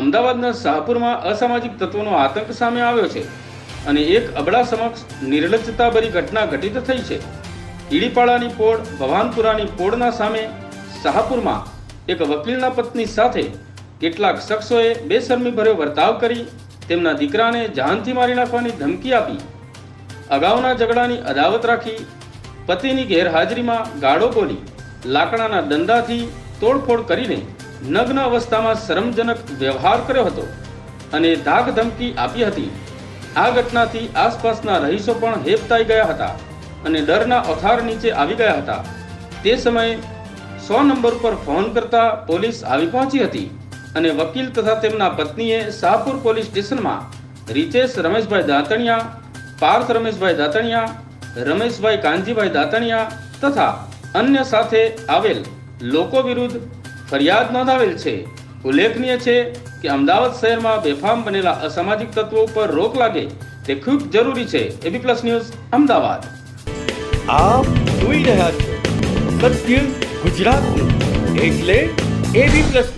અમદાવાદના શાહપુરમાં અસામાજિક તત્વોનો આતંક સામે આવ્યો છે અને એક અબડા સમક્ષ નિર્લજ્જતાભરી ઘટના ઘટિત થઈ છે. ઈડીપાડાની પોળ, ભવાનપુરાની પોળના સામે શાહપુરમાં એક વકીલના પત્ની સાથે કેટલાક શખ્સોએ બેશરમીભર્યો વર્તાવ કરી તેમના દીકરાને જાનથી મારી નાખવાની ધમકી આપી. અગાઉના ઝઘડાની અદાવત રાખી પતિની ગેરહાજરીમાં ગાળો બોલી લાકડાના દંડાથી તોડફોડ કરીને નગ્ન અવસ્થામાં શરમજનક વ્યવહાર કર્યો હતો અને ધાક ધમકી આપી હતી. આ ઘટનાથી આસપાસના રહીશો પણ હેપતાઈ ગયા હતા અને ડરના અથાર નીચે આવી ગયા હતા. તે સમયે સો નંબર પર ફોન કરતા પોલીસ આવી પહોંચી હતી અને વકીલ તથા તેમના પત્નીએ શાહપુર પોલીસ સ્ટેશનમાં રીતેશ રમેશભાઈ દાતણિયા, પાર્થ રમેશભાઈ દાતણિયા, રમેશભાઈ કાનજીભાઈ દાતણિયા તથા અન્ય સાથે આવેલ લોકો વિરુદ્ધ ફરિયાદ નોંધાવેલ છે. ઉલ્લેખનીય છે કે અમદાવાદ શહેરમાં બેફામ બનેલા અસામાજિક તત્વો પર રોક લાગે તે ખૂબ જરૂરી છે. AB plus news, Ahmedabad. આપ જોઈ રહ્યા છો સત્ય ગુજરાતનું. એટલે એબી પ્લસ